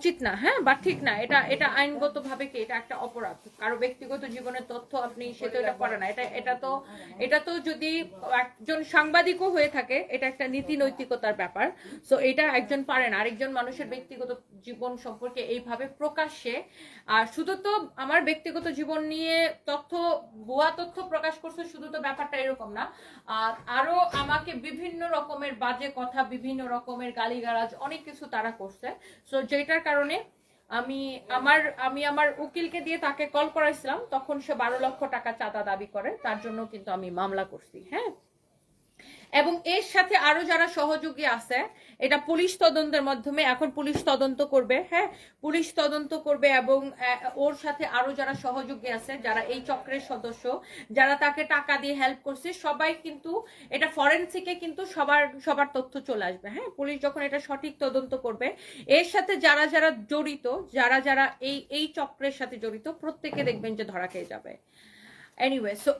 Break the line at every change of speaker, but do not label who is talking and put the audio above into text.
উচিত না হ্যাঁ? বা ঠিক না। এটা এটা আইনগত ভাবে কি এটা একটা অপরাধ? কারও ব্যক্তিগত জীবনের তথ্য আপনি সে তো এটা করে না। এটা এটা তো এটা তো যদি একজন সাংবাদিকও হয়ে থাকে, এটা একটা নীতি নৈতিকতার ব্যাপার। সো এটা একজন পারে না। আরেকজন মানুষের ব্যক্তিগত জীবন সম্পর্কে এইভাবে প্রকাশ্যে, আর শুধু তো আমার ব্যক্তিগত জীবন নিয়ে তথ্য, ভুয়া তথ্য প্রকাশ করছে, শুধু তো ব্যাপারটা এরকম না। আর আরও আমাকে বিভিন্ন রকমের বাজে কথা, বিভিন্ন রকমের গালিগালাজ, অনেক কিছু তারা করছে। সো যেটার কারণে আমি আমার আমি আমার উকিলকে দিয়ে তাকে কল করাইছিলাম, তখন সে বারো লক্ষ টাকা চাঁদা দাবি করে, তার জন্য কিন্তু আমি মামলা করছি হ্যাঁ? এবং এর সাথে আরও যারা সহযোগী আছে, এটা পুলিশ তদন্তের মাধ্যমে এখন পুলিশ তদন্ত করবে হ্যাঁ? পুলিশ তদন্ত করবে এবং ওর সাথে আরও যারা সহযোগী আছে, যারা এই চক্রের সদস্য, যারা তাকে টাকা দিয়ে হেল্প করছে, সবাই কিন্তু, এটা ফরেন্সিকে কিন্তু সবার সবার তথ্য চলে আসবে হ্যাঁ? পুলিশ যখন এটা সঠিক তদন্ত করবে, এর সাথে যারা যারা জড়িত, যারা যারা এই এই চক্রের সাথে জড়িত, প্রত্যেকে দেখবেন যে ধরা খেয়ে যাবে। Anyway so